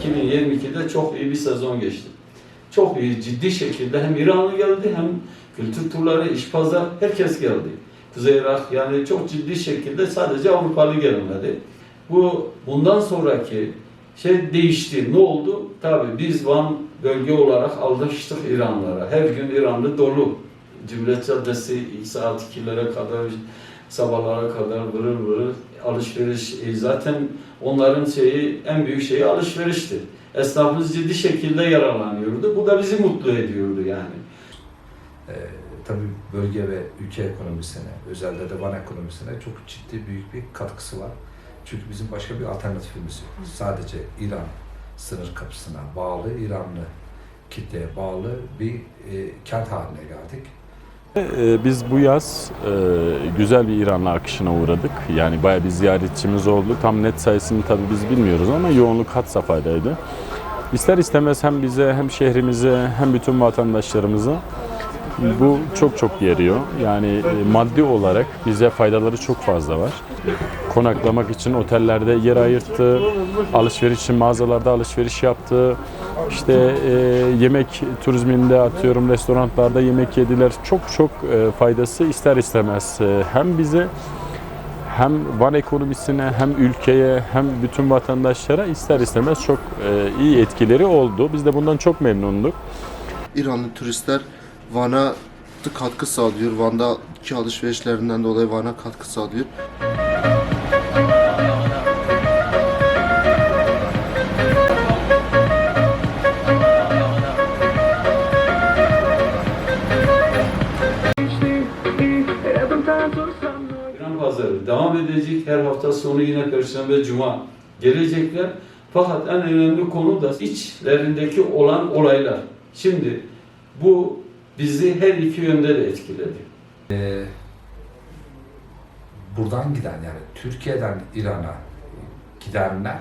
...2022'de çok iyi bir sezon geçti. Çok iyi, ciddi şekilde hem İranlı geldi hem kültür turları, iş pazar, herkes geldi. Kuzey Irak yani çok ciddi şekilde sadece Avrupalı gelmedi. Bu bundan sonraki şey değişti. Ne oldu? Tabii biz Van bölge olarak alıştık İranlara. Her gün İranlı dolu. Cumhuriyet Caddesi saat 2'lere kadar sabahlara kadar vırır vırır alışveriş. E, zaten onların şeyi en büyük şeyi alışverişti. Esnafımız ciddi şekilde yararlanıyordu. Bu da bizi mutlu ediyordu yani. Ee, tabii bölge ve ülke ekonomisine, özellikle de Van ekonomisine çok ciddi büyük bir katkısı var. Çünkü bizim başka bir alternatifimiz yok. Sadece İran sınır kapısına bağlı, İranlı kitleye bağlı bir e, kent haline geldik. Ee, Biz bu yaz e, güzel bir İranlı akışına uğradık. Yani bayağı bir ziyaretçimiz oldu. Tam net sayısını tabii biz bilmiyoruz ama yoğunluk had safhadaydı. İster istemez hem bize hem şehrimize hem bütün vatandaşlarımıza bu çok çok yarıyor. Yani e, maddi olarak bize faydaları çok fazla var. Konaklamak için otellerde yer ayırttı, alışveriş için mağazalarda alışveriş yaptı. İşte e, yemek turizminde atıyorum restoranlarda yemek yediler. Çok çok e, faydası ister istemez e, hem bize hem Van ekonomisine hem ülkeye hem bütün vatandaşlara ister istemez çok e, iyi etkileri oldu. Biz de bundan çok memnunduk. İranlı turistler Van'a katkı sağlıyor. Van'daki alışverişlerinden dolayı Van'a katkı sağlıyor. İran pazarı devam edecek. Her hafta sonu yine Perşembe, Cuma gelecekler. Fakat en önemli konu da içlerindeki olan olaylar. Şimdi bu bizi her iki yönde de etkiledi. Ee, buradan giden yani Türkiye'den İran'a gidenler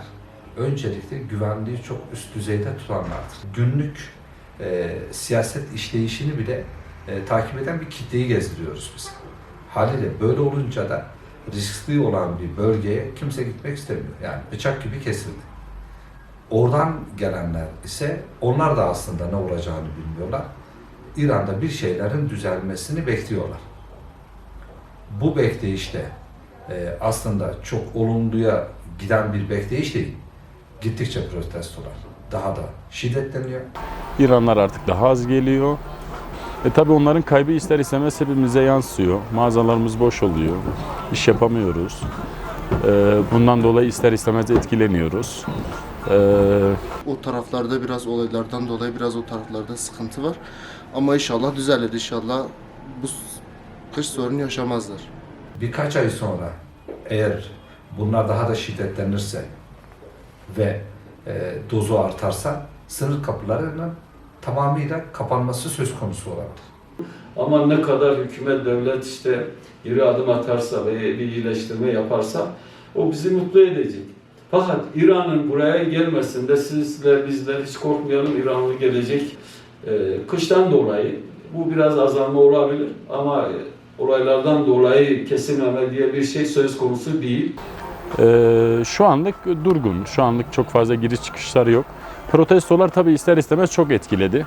öncelikle güvenliği çok üst düzeyde tutanlardır. Günlük e, siyaset işleyişini bile e, takip eden bir kitleyi gezdiriyoruz biz. Haliyle böyle olunca da riskli olan bir bölgeye kimse gitmek istemiyor. Yani bıçak gibi kesildi. Oradan gelenler ise onlar da aslında ne olacağını bilmiyorlar. İran'da bir şeylerin düzelmesini bekliyorlar. Bu bekleyişte e, aslında çok olumluya giden bir bekleyiş değil. Gittikçe protestolar daha da şiddetleniyor. İranlar artık daha az geliyor. E tabi onların kaybı ister istemez hepimize yansıyor. Mağazalarımız boş oluyor. İş yapamıyoruz. E, bundan dolayı ister istemez etkileniyoruz. E, O taraflarda biraz olaylardan dolayı biraz o taraflarda sıkıntı var. Ama inşallah düzelir. İnşallah bu kış sorun yaşamazlar. Birkaç ay sonra eğer bunlar daha da şiddetlenirse ve e, dozu artarsa sınır kapılarının tamamıyla kapanması söz konusu olabilir. Ama ne kadar hükümet, devlet işte geri adım atarsa ve bir iyileştirme yaparsa o bizi mutlu edecek. Fakat İran'ın buraya gelmesinde sizler bizler hiç korkmayalım İranlı gelecek. Ee, kıştan dolayı bu biraz azalma olabilir ama e, olaylardan dolayı kesilmeme diye bir şey söz konusu değil. e, şu anlık durgun. Şu anlık çok fazla giriş çıkışlar yok. Protestolar tabi ister istemez çok etkiledi.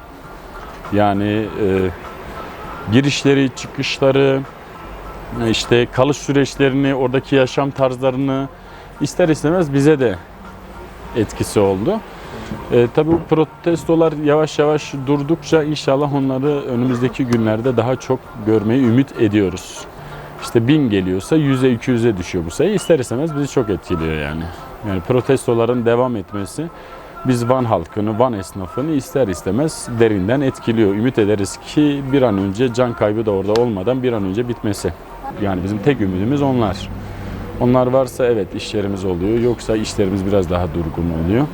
Yani e, girişleri, çıkışları, e, işte kalış süreçlerini, oradaki yaşam tarzlarını ister istemez bize de etkisi oldu. E, tabii bu protestolar yavaş yavaş durdukça inşallah onları önümüzdeki günlerde daha çok görmeyi ümit ediyoruz. İşte bin geliyorsa 100'e 200'e düşüyor bu sayı. İster istemez bizi çok etkiliyor yani. Yani protestoların devam etmesi biz Van halkını, Van esnafını ister istemez derinden etkiliyor. Ümit ederiz ki bir an önce can kaybı da orada olmadan bir an önce bitmesi. Yani bizim tek ümidimiz onlar. Onlar varsa evet işlerimiz oluyor. Yoksa işlerimiz biraz daha durgun oluyor.